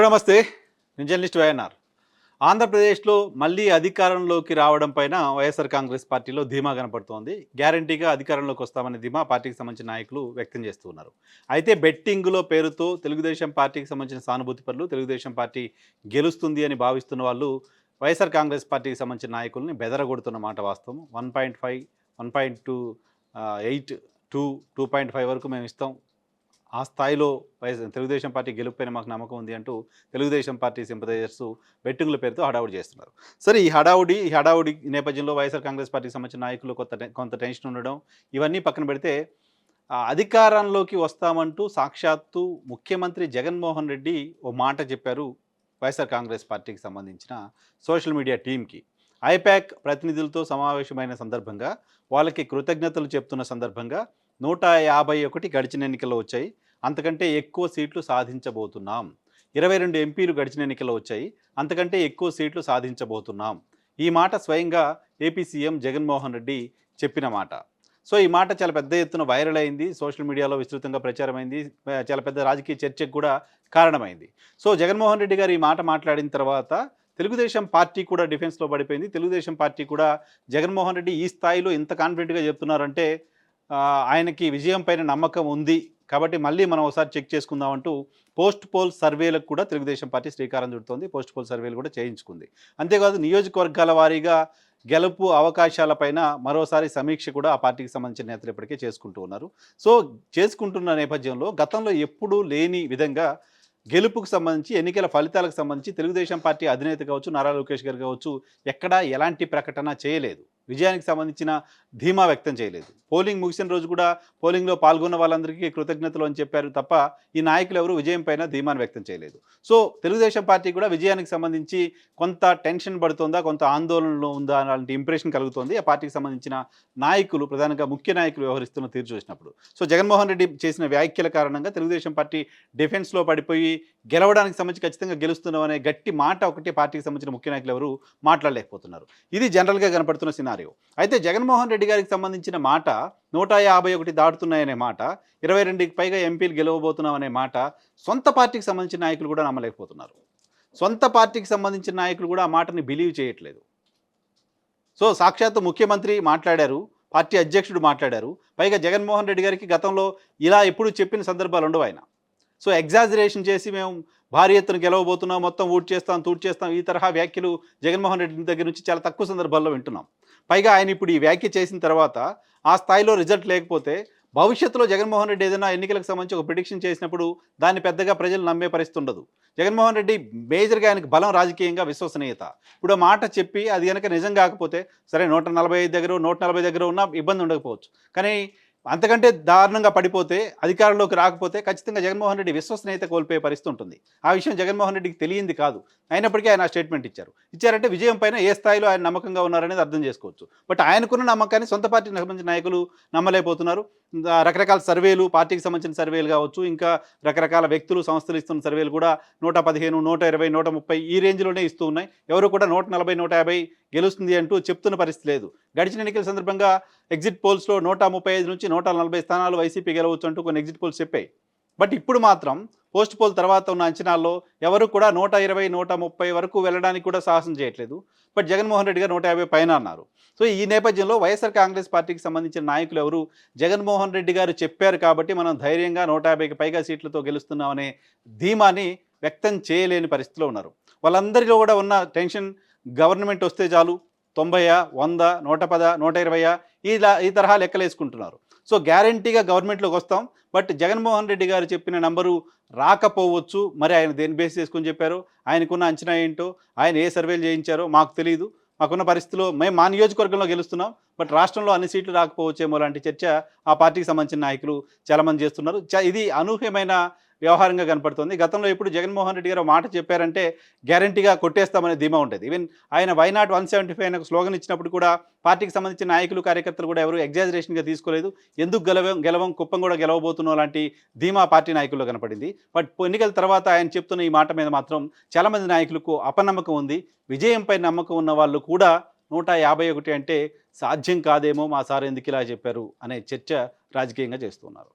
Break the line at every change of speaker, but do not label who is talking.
Hello నమస్తే నేను journalist YNR. ఆంధ్రప్రదేశ్లో మళ్ళీ అధికారంలోకి రావడం పైన వైఎస్ఆర్ కాంగ్రెస్ పార్టీలో ధీమా కనపడుతోంది. గ్యారంటీగా అధికారంలోకి వస్తామని ధీమా పార్టీకి సంబంధించిన నాయకులు వ్యక్తం చేస్తున్నారు. అయితే బెట్టింగ్లో పేరుతో తెలుగుదేశం పార్టీకి సంబంధించిన సానుభూతి పనులు తెలుగుదేశం పార్టీ గెలుస్తుంది అని భావిస్తున్న వాళ్ళు వైఎస్ఆర్ కాంగ్రెస్ పార్టీకి సంబంధించిన నాయకుల్ని బెదరగొడుతున్న మాట వాస్తవం. One point five one point two eight two two point five వరకు మేము ఇస్తాం. ఆ స్థాయిలో వైఎస్ తెలుగుదేశం పార్టీ గెలుపుపైన మాకు నమ్మకం ఉంది అంటూ తెలుగుదేశం పార్టీ సింపదైజర్స్ బెట్టింగ్ల పేరుతో హడావుడి చేస్తున్నారు. సరే ఈ హడావుడి ఈ హడావుడి నేపథ్యంలో వైఎస్ఆర్ కాంగ్రెస్ పార్టీకి సంబంధించిన నాయకులు కొత్త కొంత టెన్షన్ ఉండడం ఇవన్నీ పక్కన పెడితే అధికారంలోకి వస్తామంటూ సాక్షాత్తు ముఖ్యమంత్రి జగన్మోహన్ రెడ్డి ఓ మాట చెప్పారు వైఎస్ఆర్ కాంగ్రెస్ పార్టీకి సంబంధించిన సోషల్ మీడియా టీంకి ఐపాక్ ప్రతినిధులతో సమావేశమైన సందర్భంగా వాళ్ళకి కృతజ్ఞతలు చెప్తున్న సందర్భంగా నూట యాభై ఒకటి గడిచిన ఎన్నికల్లో వచ్చాయి. అంతకంటే ఎక్కువ సీట్లు సాధించబోతున్నాం. ఇరవై రెండు ఎంపీలు గడిచిన ఎన్నికల్లో వచ్చాయి. అంతకంటే ఎక్కువ సీట్లు సాధించబోతున్నాం. ఈ మాట స్వయంగా ఏపీ సీఎం జగన్మోహన్ రెడ్డి చెప్పిన మాట. సో ఈ మాట చాలా పెద్ద ఎత్తున వైరల్ అయింది. సోషల్ మీడియాలో విస్తృతంగా ప్రచారమైంది. చాలా పెద్ద రాజకీయ చర్చకు కూడా కారణమైంది. సో జగన్మోహన్ రెడ్డి గారు ఈ మాట మాట్లాడిన తర్వాత తెలుగుదేశం పార్టీ కూడా డిఫెన్స్లో పడిపోయింది. తెలుగుదేశం పార్టీ కూడా జగన్మోహన్ రెడ్డి ఈ స్థాయిలో ఇంత కాన్ఫిడెంట్గా చెప్తున్నారంటే ఆయనకి విజయం పైన నమ్మకం ఉంది. కాబట్టి మళ్ళీ మనం ఒకసారి చెక్ చేసుకుందామంటూ పోస్ట్ పోల్ సర్వేలకు కూడా తెలుగుదేశం పార్టీ శ్రీకారం చుడుతోంది. పోస్ట్ పోల్ సర్వేలు కూడా చేయించుకుంది. అంతేకాదు నియోజకవర్గాల వారీగా గెలుపు అవకాశాలపైన మరోసారి సమీక్ష కూడా ఆ పార్టీకి సంబంధించిన నేతలు ఇప్పటికే చేసుకుంటూ ఉన్నారు. సో చేసుకుంటున్న నేపథ్యంలో గతంలో ఎప్పుడూ లేని విధంగా గెలుపుకు సంబంధించి ఎన్నికల ఫలితాలకు సంబంధించి తెలుగుదేశం పార్టీ అధినేత కావచ్చు నారా లోకేష్ గారు కావచ్చు ఎక్కడా ఎలాంటి ప్రకటన చేయలేదు. విజయానికి సంబంధించిన ధీమా వ్యక్తం చేయలేదు. పోలింగ్ ముగిసిన రోజు కూడా పోలింగ్లో పాల్గొన్న వాళ్ళందరికీ కృతజ్ఞతలు అని చెప్పారు తప్ప ఈ నాయకులు ఎవరు విజయం పైన ధీమాను వ్యక్తం చేయలేదు. సో తెలుగుదేశం పార్టీ కూడా విజయానికి సంబంధించి కొంత టెన్షన్ పడుతుందా కొంత ఆందోళనలో ఉందా అలాంటి ఇంప్రెషన్ కలుగుతోంది. ఆ పార్టీకి సంబంధించిన నాయకులు ప్రధానంగా ముఖ్య నాయకులు వ్యవహరిస్తున్న తీరు చూసినప్పుడు. సో జగన్మోహన్ రెడ్డి చేసిన వ్యాఖ్యల కారణంగా తెలుగుదేశం పార్టీ డిఫెన్స్లో పడిపోయి గెలవడానికి సంబంధించి ఖచ్చితంగా గెలుస్తున్నాం అనే గట్టి మాట ఒకటి పార్టీకి సంబంధించిన ముఖ్య నాయకులు ఎవరు మాట్లాడలేకపోతున్నారు. ఇది జనరల్గా కనపడుతున్న సినారియో. అయితే జగన్మోహన్ రెడ్డి గారికి సంబంధించిన మాట నూట యాభై ఒకటి దాటుతున్నాయనే మాట ఇరవై రెండుకి పైగా ఎంపీలు గెలవబోతున్నాం అనే మాట సొంత పార్టీకి సంబంధించిన నాయకులు కూడా నమ్మలేకపోతున్నారు. సొంత పార్టీకి సంబంధించిన నాయకులు కూడా ఆ మాటని బిలీవ్ చేయట్లేదు. సో సాక్షాత్తు ముఖ్యమంత్రి మాట్లాడారు పార్టీ అధ్యక్షుడు మాట్లాడారు పైగా జగన్మోహన్ రెడ్డి గారికి గతంలో ఇలా ఎప్పుడు చెప్పిన సందర్భాలు ఉండవు ఆయన. సో ఎగ్జాజరేషన్ చేసి మేము భారీ ఎత్తున గెలవబోతున్నాం మొత్తం ఊట్ చేస్తాం తూట్ చేస్తాం ఈ తరహా వ్యాఖ్యలు జగన్మోహన్ రెడ్డి దగ్గర నుంచి చాలా తక్కువ సందర్భాల్లో వింటున్నాం. పైగా ఆయన ఇప్పుడు ఈ వ్యాఖ్య చేసిన తర్వాత ఆ స్థాయిలో రిజల్ట్ లేకపోతే భవిష్యత్తులో జగన్మోహన్ రెడ్డి ఏదైనా ఎన్నికలకు సంబంధించి ఒక ప్రిడిక్షన్ చేసినప్పుడు దాన్ని పెద్దగా ప్రజలు నమ్మే పరిస్థితి ఉండదు. జగన్మోహన్ రెడ్డి మేజర్గా ఆయనకు బలం రాజకీయంగా విశ్వసనీయత. ఇప్పుడు మాట చెప్పి అది కనుక నిజం కాకపోతే సరే నూట నలభై ఐదు దగ్గర నూట నలభై దగ్గర ఉన్న ఇబ్బంది ఉండకపోవచ్చు. కానీ అంతకంటే దారుణంగా పడిపోతే అధికారంలోకి రాకపోతే ఖచ్చితంగా జగన్మోహన్ రెడ్డి విశ్వసనీయత కోల్పోయే పరిస్థితి ఉంటుంది. ఆ విషయం జగన్మోహన్ రెడ్డికి తెలియంది కాదు. అయినప్పటికీ ఆయన ఆ స్టేట్మెంట్ ఇచ్చారు. ఇచ్చారంటే విజయం పైన ఏ స్థాయిలో ఆయన నమ్మకంగా ఉన్నారనేది అర్థం చేసుకోవచ్చు. బట్ ఆయనకున్న నమ్మకాన్ని సొంత పార్టీకి సంబంధించిన నాయకులు నమ్మలేకపోతున్నారు. రకరకాల సర్వేలు పార్టీకి సంబంధించిన సర్వేలు కావచ్చు ఇంకా రకరకాల వ్యక్తులు సంస్థలు ఇస్తున్న సర్వేలు కూడా నూట పదిహేను నూట ఇరవై నూట ముప్పై ఈ రేంజ్లోనే ఇస్తూ ఉన్నాయి. ఎవరు కూడా నూట నలభై నూట యాభై గెలుస్తుంది అంటూ చెప్తున్న పరిస్థితి లేదు. గడిచిన ఎన్నికల సందర్భంగా ఎగ్జిట్ పోల్స్లో నూట ముప్పై ఐదు నుంచి నూట నలభై స్థానాలు వైసీపీ గెలవచ్చు అంటూ కొన్ని ఎగ్జిట్ పోల్స్ చెప్పాయి. బట్ ఇప్పుడు మాత్రం పోస్ట్ పోల్ తర్వాత ఉన్న అంచనాల్లో ఎవరు కూడా నూట ఇరవై నూట ముప్పై వరకు వెళ్ళడానికి కూడా సాహసం చేయట్లేదు. బట్ జగన్మోహన్ రెడ్డి గారు నూట యాభై పైన అన్నారు. సో ఈ నేపథ్యంలో వైఎస్ఆర్ కాంగ్రెస్ పార్టీకి సంబంధించిన నాయకులు ఎవరు? జగన్మోహన్ రెడ్డి గారు చెప్పారు కాబట్టి మనం ధైర్యంగా నూట యాభైకి పైగా సీట్లతో గెలుస్తున్నామనే ధీమాని వ్యక్తం చేయలేని పరిస్థితిలో ఉన్నారు. వాళ్ళందరిలో కూడా ఉన్న టెన్షన్ గవర్నమెంట్ వస్తే చాలు తొంభై వంద నూట పద నూట ఇరవైయా? ఇలా ఈ తరహా లెక్కలేసుకుంటున్నారు. సో గ్యారంటీగా గవర్నమెంట్లోకి వస్తాం. బట్ జగన్మోహన్ రెడ్డి గారు చెప్పిన నంబరు రాకపోవచ్చు. మరి ఆయన దేని బేస్ చేసుకొని చెప్పారు? ఆయనకున్న అంచనా ఏంటో? ఆయన ఏ సర్వేలు చేయించారో మాకు తెలియదు మాకున్న పరిస్థితిలో మేము మా నియోజకవర్గంలో గెలుస్తున్నాం. బట్ రాష్ట్రంలో అన్ని సీట్లు రాకపోవచ్చేమో లాంటి చర్చ ఆ పార్టీకి సంబంధించిన నాయకులు చాలామంది చేస్తున్నారు. చ- ఇది అనూహ్యమైన వ్యవహారంగా కనపడుతుంది. గతంలో ఇప్పుడు జగన్మోహన్ రెడ్డి గారు మాట చెప్పారంటే గ్యారంటీగా కొట్టేస్తామనే ధీమా ఉంటుంది ఈవెన్ ఆయన why not one seventy five అనే స్లోగన్ ఇచ్చినప్పుడు కూడా పార్టీకి సంబంధించిన నాయకులు కార్యకర్తలు కూడా ఎవరు ఎగ్జాజరేషన్గా తీసుకోలేదు. ఎందుకు గెలవం గెలవం కుప్పం కూడా గెలవబోతున్నాం లాంటి ధీమా పార్టీ నాయకుల్లో కనపడింది. బట్ ఎన్నికల తర్వాత ఆయన చెప్తున్న ఈ మాట మీద మాత్రం చాలామంది నాయకులకు అపనమ్మకం ఉంది. విజయంపై నమ్మకం ఉన్న వాళ్ళు కూడా నూట యాభై ఒకటి అంటే సాధ్యం కాదేమో మా సార్ ఎందుకు ఇలా చెప్పారు అనే చర్చ రాజకీయంగా చేస్తున్నారు.